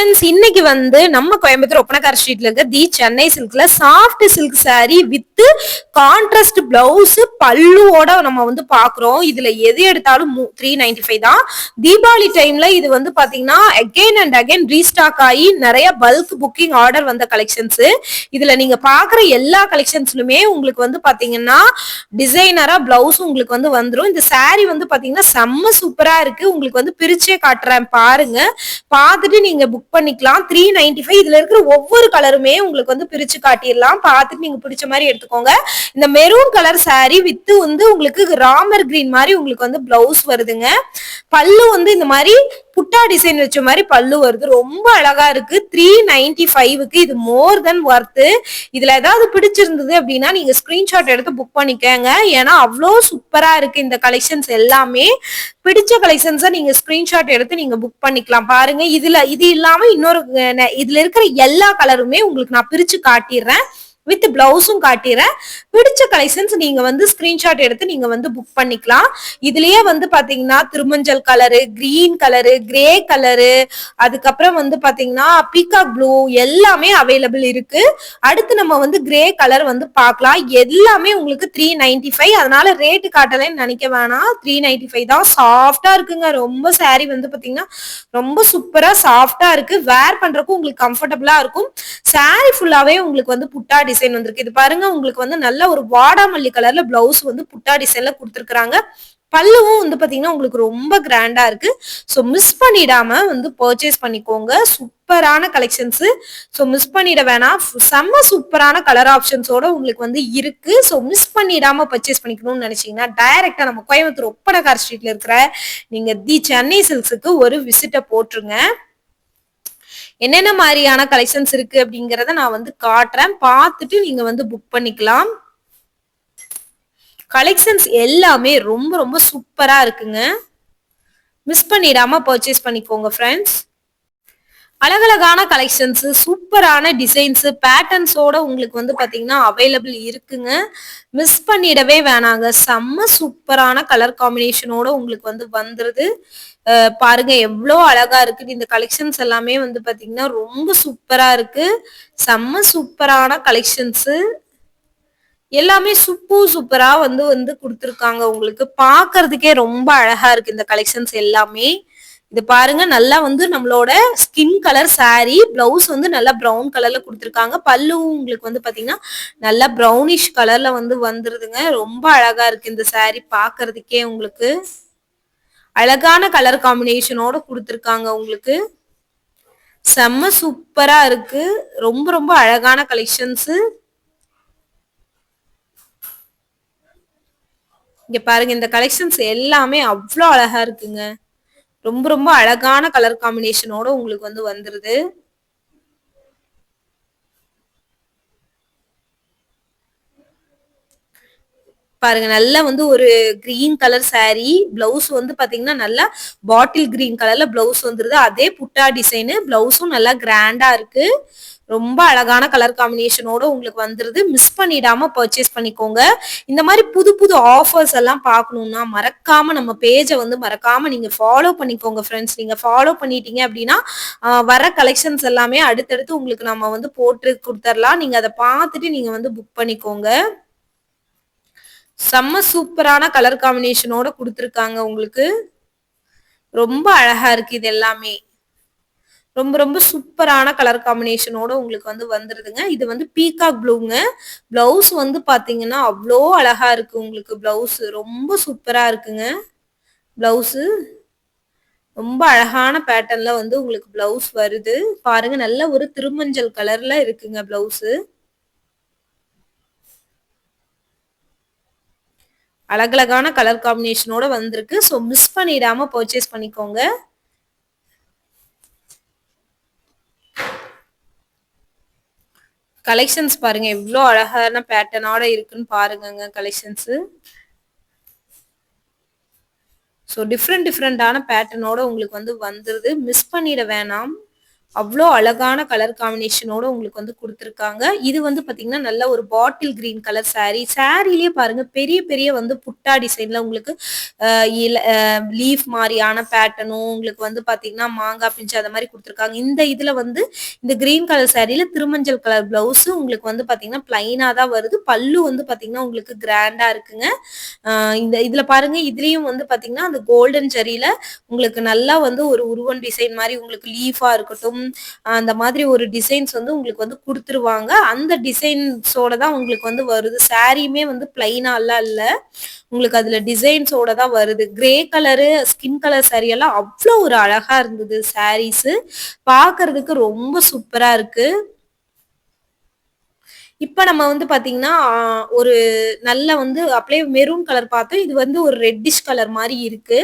Friends இன்னைக்கு வந்து நம்ம கோயம்புத்தூர் ஒப்பனக்கார ஸ்ட்ரீட்ல இருக்க the Chennai சில்க்ல soft silk sari with contrast blouse பல்லுவோட நம்ம வந்து பாக்குறோம். இதுல எது எடுத்தாலும் த்ரீ நைன்டி ஃபைவ் தான். தீபாவளி டைம்ல இது வந்து பாத்தீங்கன்னா அகைன் அண்ட் அகைன் ரீஸ்டாக் ஆகி நிறைய பல்க் புக்கிங் ஆர்டர் வந்த கலெக்ஷன்ஸ் இதுல நீங்க பாக்குற எல்லா கலெக்ஷன்ஸ்லுமே உங்களுக்கு வந்து பாத்தீங்கன்னா டிசைனரா பிளவுஸ் உங்களுக்கு வந்து வந்துடும் இந்த சாரி வந்து பாத்தீங்கன்னா செம்ம சூப்பரா இருக்கு. உங்களுக்கு வந்து பிரிச்சே காட்டுறேன் பாருங்க. பார்த்துட்டு நீங்க புக் பண்ணிக்கலாம். த்ரீ நைன்டி ஃபைவ் இதுல இருக்கிற ஒவ்வொரு கலருமே உங்களுக்கு வந்து பிரிச்சு காட்டிடலாம். பார்த்துட்டு நீங்க பிடிச்ச மாதிரி எடுத்துக்கோங்க. இந்த மெரூன் கலர் சாரி வித்து வந்து உங்களுக்கு ராமர் கிரீன் மாதிரி உங்களுக்கு வந்து பிளவுஸ் வருதுங்க. பல்லு வந்து இந்த மாதிரி புட்டா டிசைன் வச்ச மாதிரி பல்லு வருது. ரொம்ப அழகா இருக்கு. த்ரீ நைன்டி ஃபைவுக்கு இது மோர் தென் ஒர்த்து இதுல ஏதாவது பிடிச்சிருந்தது அப்படின்னா நீங்க ஸ்கிரீன்ஷாட் எடுத்து புக் பண்ணிக்கோங்க. ஏன்னா அவ்வளோ சூப்பரா இருக்கு இந்த கலெக்ஷன்ஸ் எல்லாமே. பிடிச்ச கலெக்ஷன்ஸை நீங்க ஸ்கிரீன்ஷாட் எடுத்து நீங்க புக் பண்ணிக்கலாம். பாருங்க இதுல இது இல்லாம இன்னொரு நெ- இதுல இருக்கிற எல்லா கலருமே உங்களுக்கு நான் பிரிச்சு காட்டிடுறேன். வித் பிளவுஸும் காட்டிடுறேன் பிடிச்ச கலெக்ஷன்ஸ் நீங்க வந்து ஸ்கிரீன்ஷாட் எடுத்து நீங்க வந்து புக் பண்ணிக்கலாம். இதுலயே வந்து பாத்தீங்கன்னா திருமஞ்சல் colour green colour grey colour அதுக்கப்புறம் வந்து பாத்தீங்கன்னா பீகாக் ப்ளூ எல்லாமே அவைலபிள் இருக்கு. அடுத்து நம்ம வந்து கிரே கலர் வந்து பார்க்கலாம். எல்லாமே உங்களுக்கு த்ரீ நைன்டி ஃபைவ் அதனால ரேட்டு காட்டலைன்னு நினைக்க வேணாம். த்ரீ நைன்டி ஃபைவ் தான் சாஃப்டா இருக்குங்க. ரொம்ப சாரி வந்து பாத்தீங்கன்னா ரொம்ப சூப்பரா சாஃப்டா இருக்கு. வேர் பண்றதுக்கும் உங்களுக்கு கம்ஃபர்டபுளா இருக்கும். சாரி ஃபுல்லாவே உங்களுக்கு வந்து புட்டாடி டிசைன் வந்திருக்கு. இது பாருங்க உங்களுக்கு வந்து நல்ல ஒரு வாடாமல்லி கலர்ல பிளவுஸ் வந்து புட்டா டிசைன்ல கொடுத்துருக்காங்க பல்லுவும் வந்து பாத்தீங்கன்னா உங்களுக்கு ரொம்ப கிராண்டா இருக்கு. ஸோ மிஸ் பண்ணிடாம வந்து பர்ச்சேஸ் பண்ணிக்கோங்க. சூப்பரான கலெக்ஷன்ஸ் ஸோ மிஸ் பண்ணிட வேணாம். ஃபு- செம்ம சூப்பரான கலர் ஆப்ஷன்ஸோட உங்களுக்கு வந்து இருக்கு. ஸோ மிஸ் பண்ணிடாம பர்ச்சேஸ் பண்ணிக்கணும்னு நினைச்சீங்கன்னா டைரக்டா நம்ம கோயம்புத்தூர் ஒப்படகார் ஸ்ட்ரீட்ல இருக்கிற நீங்க தி சென்னை சில்ஸுக்கு ஒரு விசிட்டை போட்டுருங்க. என்னென்ன மாதிரியான கலெக்ஷன்ஸ் இருக்கு அப்படிங்கிறத நான் வந்து காட்டுறேன். பார்த்துட்டு நீங்க வந்து புக் பண்ணிக்கலாம். கலெக்ஷன்ஸ் எல்லாமே ரொம்ப ரொம்ப சூப்பரா இருக்குங்க. மிஸ் பண்ணிடாம பர்ச்சேஸ் பண்ணிக்கோங்க ஃப்ரெண்ட்ஸ் அழகழகான கலெக்ஷன்ஸ் சூப்பரான டிசைன்ஸ் பேட்டர்ன்ஸோட உங்களுக்கு வந்து பாத்தீங்கன்னா அவைலபிள் இருக்குங்க. மிஸ் பண்ணிடவே வேணாங்க. செம்ம சூப்பரான கலர் காம்பினேஷனோட உங்களுக்கு வந்து வந்துருது. பாருங்க எவ்வளோ அழகா இருக்கு. இந்த கலெக்ஷன்ஸ் எல்லாமே வந்து பாத்தீங்கன்னா ரொம்ப சூப்பரா இருக்கு. செம்ம சூப்பரான கலெக்ஷன்ஸ் எல்லாமே சூப்பு சூப்பரா வந்து வந்து கொடுத்துருக்காங்க உங்களுக்கு. பாக்குறதுக்கே ரொம்ப அழகா இருக்கு இந்த கலெக்ஷன்ஸ் எல்லாமே. இது பாருங்க நல்லா வந்து நம்மளோட ஸ்கின் கலர் சாரி பிளவுஸ் வந்து நல்லா ப்ரௌன் கலர்ல கொடுத்துருக்காங்க. பல்லுவும் உங்களுக்கு வந்து பாத்தீங்கன்னா நல்லா ப்ரௌனிஷ் கலர்ல வந்து வந்துருதுங்க. ரொம்ப அழகா இருக்கு இந்த சாரி பாக்குறதுக்கே உங்களுக்கு. அழகான கலர் காம்பினேஷனோட கொடுத்துருக்காங்க உங்களுக்கு. செம்ம சூப்பரா இருக்கு. ரொம்ப ரொம்ப அழகான கலெக்ஷன்ஸ் இங்க பாருங்க இந்த கலெக்ஷன்ஸ் எல்லாமே அவ்வளோ அழகா இருக்குங்க. ரொம்ப ரொம்ப அழகான கலர் காம்பினேஷனோட உங்களுக்கு வந்து வந்துருது. பாருங்க நல்லா வந்து ஒரு கிரீன் கலர் saree பிளவுஸ் வந்து பாத்தீங்கன்னா நல்லா பாட்டில் கிரீன் கலர்ல பிளவுஸ் வந்துருது. அதே புட்டா டிசைனு பிளவுஸும் நல்லா கிராண்டா இருக்கு. ரொம்ப அழகான கலர் காம்பினேஷனோட உங்களுக்கு வந்துருது. மிஸ் பண்ணிடாம பர்ச்சேஸ் பண்ணிக்கோங்க. இந்த மாதிரி புது புது ஆஃபர்ஸ் எல்லாம் பார்க்கணும்னா மறக்காம நம்ம பேஜை வந்து மறக்காம நீங்க ஃபாலோ பண்ணிக்கோங்க ஃப்ரெண்ட்ஸ் நீங்க ஃபாலோ பண்ணிட்டீங்க அப்படின்னா வர கலெக்ஷன்ஸ் எல்லாமே அடுத்தடுத்து உங்களுக்கு நம்ம வந்து போட்டு கொடுத்துர்லாம். நீங்க அதை பார்த்துட்டு நீங்க வந்து புக் பண்ணிக்கோங்க. செம்ம சூப்பரான கலர் காம்பினேஷனோட கொடுத்துருக்காங்க உங்களுக்கு. ரொம்ப அழகா இருக்கு இது எல்லாமே. ரொம்ப ரொம்ப சூப்பரான கலர் காம்பினேஷனோட உங்களுக்கு வந்து வந்துருதுங்க. இது வந்து பீகாக் ப்ளூங்க பிளவுஸ் வந்து பாத்தீங்கன்னா அவ்வளோ அழகா இருக்கு உங்களுக்கு பிளவுஸ் ரொம்ப சூப்பரா இருக்குங்க. பிளவுஸு ரொம்ப அழகான பேட்டர்ன்ல வந்து உங்களுக்கு பிளவுஸ் வருது. பாருங்க நல்ல ஒரு திருமஞ்சள் கலர்ல இருக்குங்க பிளவுஸு அழகழகான கலர் காம்பினேஷனோட வந்திருக்கு. ஸோ மிஸ் பண்ணிடாம பர்ச்சேஸ் பண்ணிக்கோங்க. கலெக்ஷன்ஸ் பாருங்க எவ்வளோ அழகான பேட்டர்னோட இருக்குன்னு பாருங்கங்க கலெக்ஷன்ஸு ஸோ டிஃப்ரெண்ட் டிஃப்ரெண்டான பேட்டர்னோட உங்களுக்கு வந்து வந்துருது. மிஸ் பண்ணிட வேணாம். அவ்வளோ அழகான கலர் காம்பினேஷனோட உங்களுக்கு வந்து கொடுத்துருக்காங்க. இது வந்து பார்த்தீங்கன்னா நல்ல ஒரு பாட்டில் கிரீன் கலர் சாரீ சாரீலேயே பாருங்க பெரிய பெரிய வந்து புட்டா டிசைன்ல உங்களுக்கு லீஃப் மாதிரியான பேட்டர்னும் உங்களுக்கு வந்து பார்த்தீங்கன்னா மாங்காய் பிஞ்சு அந்த மாதிரி கொடுத்துருக்காங்க. இந்த இதில் வந்து இந்த கிரீன் கலர் சாரீல திருமஞ்சள் கலர் பிளவுஸ் உங்களுக்கு வந்து பார்த்தீங்கன்னா பிளைனாக தான் வருது. பல்லு வந்து பார்த்தீங்கன்னா உங்களுக்கு கிராண்டா இருக்குங்க. இந்த இதில் பாருங்க இதுலேயும் வந்து பார்த்தீங்கன்னா அந்த கோல்டன் ஜரியில உங்களுக்கு நல்லா வந்து ஒரு உருவன் டிசைன் மாதிரி உங்களுக்கு லீஃபா இருக்கட்டும் அந்த மாதிரி ஒரு டிசைன்ஸ் வந்து உங்களுக்கு வந்து கொடுத்துருவாங்க. அந்த டிசைன்ஸோட தான் உங்களுக்கு வந்து வருது. சாரியுமே வந்து பிளைனாலாம் இல்லை இல்ல. உங்களுக்கு அதுல டிசைன்ஸோட தான் வருது. Grey colour skin colour saree எல்லாம் அவ்வளோ ஒரு அழகா இருந்தது சாரீஸு பார்க்கறதுக்கு ரொம்ப சூப்பரா இருக்கு. இப்ப நம்ம வந்து பாத்தீங்கன்னா ஒரு நல்ல வந்து அப்படியே மெரூன் கலர் பார்த்தோம் இது வந்து ஒரு ரெட்டிஷ் கலர் மாதிரி இருக்கு.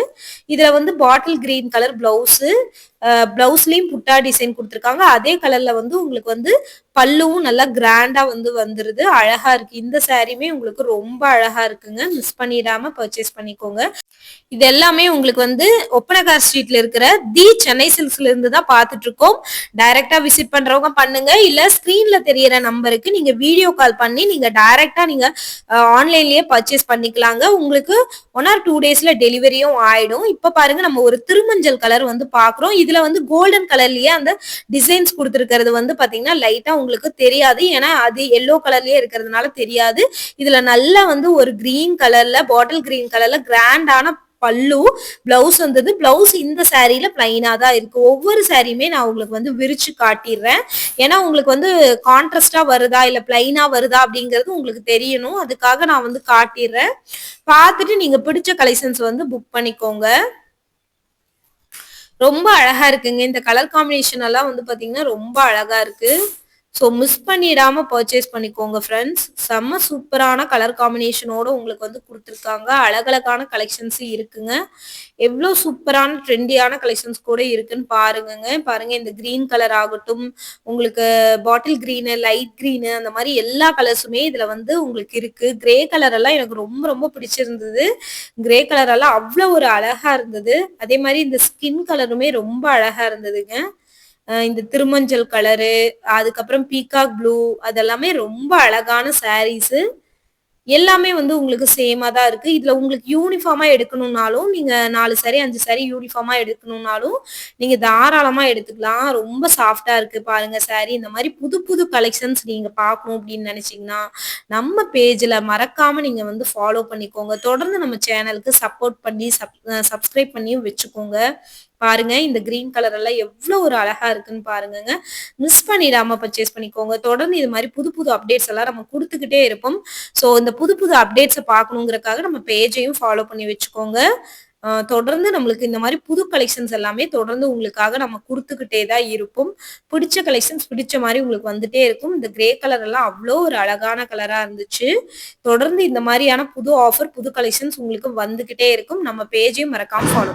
இதுல வந்து பாட்டில் கிரீன் கலர் பிளவுஸ் பிளவுஸ்லயும் புட்டா டிசைன் கொடுத்துருக்காங்க. அதே கலர்ல வந்து உங்களுக்கு வந்து பல்லுவும் நல்லா கிராண்டா வந்து வந்துருது. அழகா இருக்கு. இந்த சாரியுமே உங்களுக்கு ரொம்ப அழகா இருக்குங்க. மிஸ் பண்ணிடாம பர்ச்சேஸ் பண்ணிக்கோங்க. இது எல்லாமே உங்களுக்கு வந்து ஒப்பனகார் ஸ்ட்ரீட்ல இருக்கிற தி சென்னை சில்க்ஸ்ல இருந்து தான் பார்த்துட்டு இருக்கோம். டைரக்டா விசிட் பண்றவங்க பண்ணுங்க. இல்ல ஸ்கிரீன்ல தெரியற நம்பருக்கு நீங்க வீடியோ கால் பண்ணி நீங்க டைரக்டா நீங்க ஆன்லைன்லயே பர்ச்சேஸ் பண்ணிக்கலாங்க. உங்களுக்கு ஒன் ஆர் டூ டேஸ்ல டெலிவரியும் ஆயிடும். இப்ப பாருங்க நம்ம ஒரு திருமஞ்சள் கலர் வந்து பாக்குறோம் இதுல வந்து கோல்டன் கலர்லயே அந்த டிசைன்ஸ் கொடுத்துருக்கிறது வந்து பாத்தீங்கன்னா லைட்டா உங்களுக்கு தெரியாது. ஏன்னா அது எல்லோ கலர்லயே இருக்கிறதுனால தெரியாது. இதுல நல்லா வந்து ஒரு கிரீன் கலர்ல பாட்டில் கிரீன் கலர்ல கிராண்டான பல்லு பிளவுஸ் வந்தது. பிளவுஸ் இந்த சாரீல பிளைனா தான் இருக்கு. ஒவ்வொரு சாரியுமே நான் உங்களுக்கு வந்து விரிச்சு காட்டிடுறேன். ஏன்னா உங்களுக்கு வந்து கான்ட்ராஸ்டா வருதா இல்ல பிளைனா வருதா அப்படிங்கிறது உங்களுக்கு தெரியணும். அதுக்காக நான் வந்து காட்டிடுறேன். பார்த்துட்டு நீங்க பிடிச்ச கலெக்ஷன்ஸ் வந்து புக் பண்ணிக்கோங்க. ரொம்ப அழகா இருக்குங்க. இந்த கலர் காம்பினேஷன் எல்லாம் வந்து பாத்தீங்கன்னா ரொம்ப அழகா இருக்கு. ஸோ மிஸ் பண்ணிடாம பர்ச்சேஸ் பண்ணிக்கோங்க ஃப்ரெண்ட்ஸ் செம்ம சூப்பரான கலர் காம்பினேஷனோட உங்களுக்கு வந்து கொடுத்துருக்காங்க. அழகழகான கலெக்ஷன்ஸ் இருக்குங்க. எவ்வளோ சூப்பரான ட்ரெண்டியான கலெக்ஷன்ஸ் கூட இருக்குன்னு பாருங்கங்க. பாருங்க இந்த கிரீன் கலர் ஆகட்டும் உங்களுக்கு பாட்டில் கிரீனு லைட் கிரீனு அந்த மாதிரி எல்லா கலர்ஸுமே இதுல வந்து உங்களுக்கு இருக்கு. கிரே கலர் எல்லாம் எனக்கு ரொம்ப ரொம்ப பிடிச்சிருந்தது. கிரே கலர் எல்லாம் அவ்வளோ ஒரு அழகா இருந்தது. அதே மாதிரி இந்த ஸ்கின் கலருமே ரொம்ப அழகா இருந்ததுங்க. இந்த திருமஞ்சள் கலரு அதுக்கப்புறம் பீகாக் ப்ளூ அதெல்லாமே ரொம்ப அழகான சாரீஸு. எல்லாமே வந்து உங்களுக்கு சேமாக தான் இருக்குது இதில் உங்களுக்கு யூனிஃபார்மாக எடுக்கணும்னாலும் நீங்கள் நாலு சாரி அஞ்சு சாரி யூனிஃபார்மாக எடுக்கணும்னாலும் நீங்கள் தாராளமாக எடுத்துக்கலாம். ரொம்ப சாஃப்டாக இருக்குது பாருங்கள் சாரி இந்த மாதிரி புது புது கலெக்ஷன்ஸ் நீங்கள் பார்க்கணும் அப்படின்னு நினச்சிங்கன்னா நம்ம பேஜில் மறக்காமல் நீங்கள் வந்து ஃபாலோ பண்ணிக்கோங்க. தொடர்ந்து நம்ம சேனலுக்கு சப்போர்ட் பண்ணி சப் சப்ஸ்கிரைப் பண்ணியும் வச்சுக்கோங்க. பாருங்க இந்த கிரீன் கலர் எல்லாம் எவ்வளவு ஒரு அழகா இருக்குன்னு பாருங்கங்க. மிஸ் பண்ணிடாம பர்ச்சேஸ் பண்ணிக்கோங்க. தொடர்ந்து இது மாதிரி புது புது அப்டேட்ஸ் எல்லாம் நம்ம கொடுத்துக்கிட்டே இருப்போம். ஸோ இந்த புது புது அப்டேட்ஸை பார்க்கணுங்கிறக்காக நம்ம பேஜையும் ஃபாலோ பண்ணி வச்சுக்கோங்க. தொடர்ந்து நம்மளுக்கு இந்த மாதிரி புது கலெக்ஷன்ஸ் எல்லாமே தொடர்ந்து உங்களுக்காக நம்ம கொடுத்துக்கிட்டே தான் இருப்போம். பிடிச்ச கலெக்ஷன்ஸ் பிடிச்ச மாதிரி உங்களுக்கு வந்துட்டே இருக்கும். இந்த கிரே கலர் எல்லாம் அவ்வளோ ஒரு அழகான கலரா இருந்துச்சு. தொடர்ந்து இந்த மாதிரியான புது ஆஃபர் புது கலெக்ஷன்ஸ் உங்களுக்கு வந்துகிட்டே இருக்கும். நம்ம பேஜையும் மறக்காம ஃபாலோ